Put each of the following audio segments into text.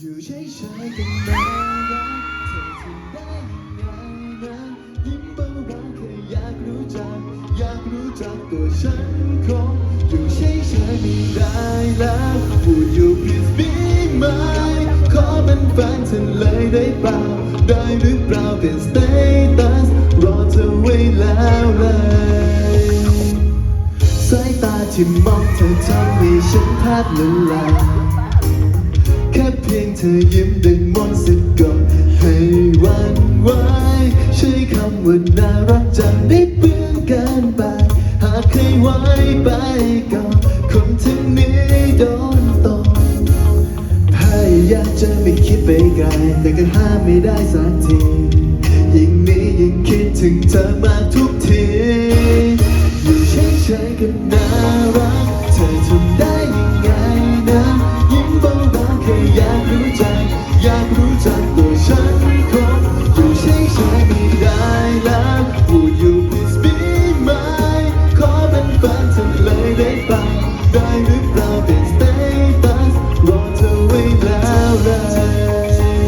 อยู่เฉยๆกันนะเธอทำได้ยังไงนะยิ้มเบาๆแค่อยากรู้จัก อยากรู้จักตัวฉันคงอยู่เฉยๆไม่ได้แล้ว Would you please be mine ขอเป็นแฟนเธอเลยได้เปล่า ได้หรือเปล่าเป็น status รอเธอไว้แล้วเลยสายตาที่มองเธอทำให้ฉันแทบละลาย เพียงเธอยิ้มดึงมนต์สะกดให้วันไหวใช้คำว่าน่ารักจังได้เปื้อนกินไป หากเคยไว้ไปก่อนคนที่นี้โดนตกพยายามจะไม่คิดไปไกล แต่ก็ห้ามไม่ได้สักทียิ่งนี้ยิ่งคิดถึงเธอมากทุกทีอยู่เฉยๆก็น่ารักเธอทำได้ ได้หรือเปล่าเป็น status รอเธอไว้แล้วเลย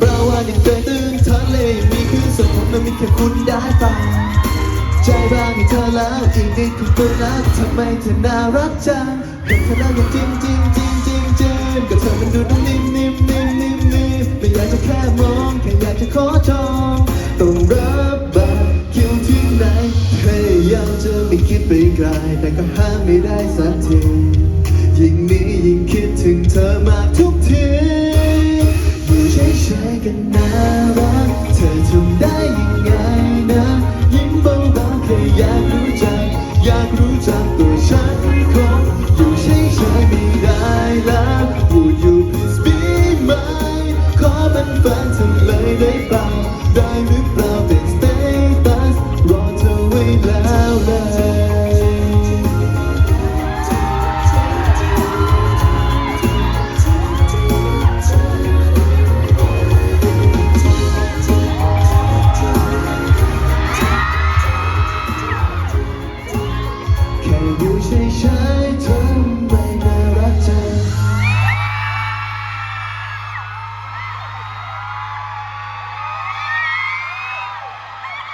ปลาว่ายังเคยตื่นทะเลมีคือสมมติมันมีแค่คุณได้เปล่า ใจบ้างให้เธอแล้วอีกนิดคุณตัวรักทำไมเธอน่ารักจังเห็นเธอแล้วยังจริงจริงจริงจริงจริงก็เธอมันดูนุ่มนิ่มนิ่มนิ่มนิ่มนิ่มไม่อยากจะแค่มองแค่อยากจะขอจองต้องรับบัตรคิวที่ไหนพยายามจะไม่คิดไปไกลแต่ก็ห้ามไม่ได้สักทียิ่งนี้ยิ่งคิดถึงเธอมากทุกทีอยู่เฉยๆกันน่า อยากรู้จัก อยากรู้จักตัวฉันคงอยู่เฉยๆไม่ได้แล้ว Would you please be mine ขอเป็นแฟนเธอเลยได้เปล่า ได้หรือเปล่า ให้ใช้ทำใม